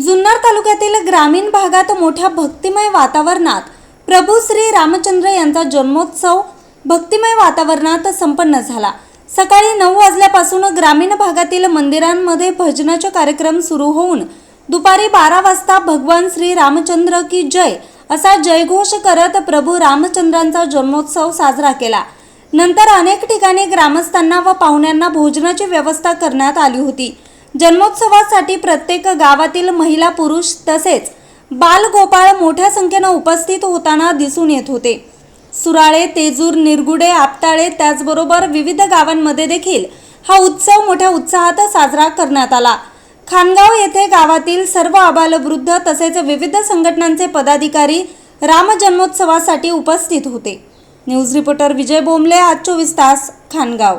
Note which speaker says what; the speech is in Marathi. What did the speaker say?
Speaker 1: तालुक्यातील ग्रामीण भागात मोठ्या भक्तिमय वातावरणात प्रभू श्री रामचंद्र यांचा जन्मोत्सव भक्तिमय वातावरणात संपन्न झाला. सकाळी नऊ वाजल्यापासून ग्रामीण भागातील मंदिरांमध्ये भजनाचे कार्यक्रम सुरू होऊन दुपारी बारा वाजता भगवान श्री रामचंद्र की जय असा जयघोष करत प्रभू रामचंद्रांचा जन्मोत्सव साजरा केला. नंतर अनेक ठिकाणी ग्रामस्थांना व पाहुण्यांना भोजनाची व्यवस्था करण्यात आली होती. जन्मोत्सवासाठी प्रत्येक गावातील महिला पुरुष तसेच बालगोपाळ मोठ्या संख्येनं उपस्थित होताना दिसून येत होते. सुराळे तेजूर निरगुडे आपताळे त्याचबरोबर विविध गावांमध्ये देखील हा उत्सव मोठ्या उत्साहात साजरा करण्यात आला. खानगाव येथे गावातील सर्व आबालवृद्ध तसेच विविध संघटनांचे पदाधिकारी राम जन्मोत्सवासाठी उपस्थित होते. न्यूज रिपोर्टर विजय बोंबले आज चोवीस तास खानगाव.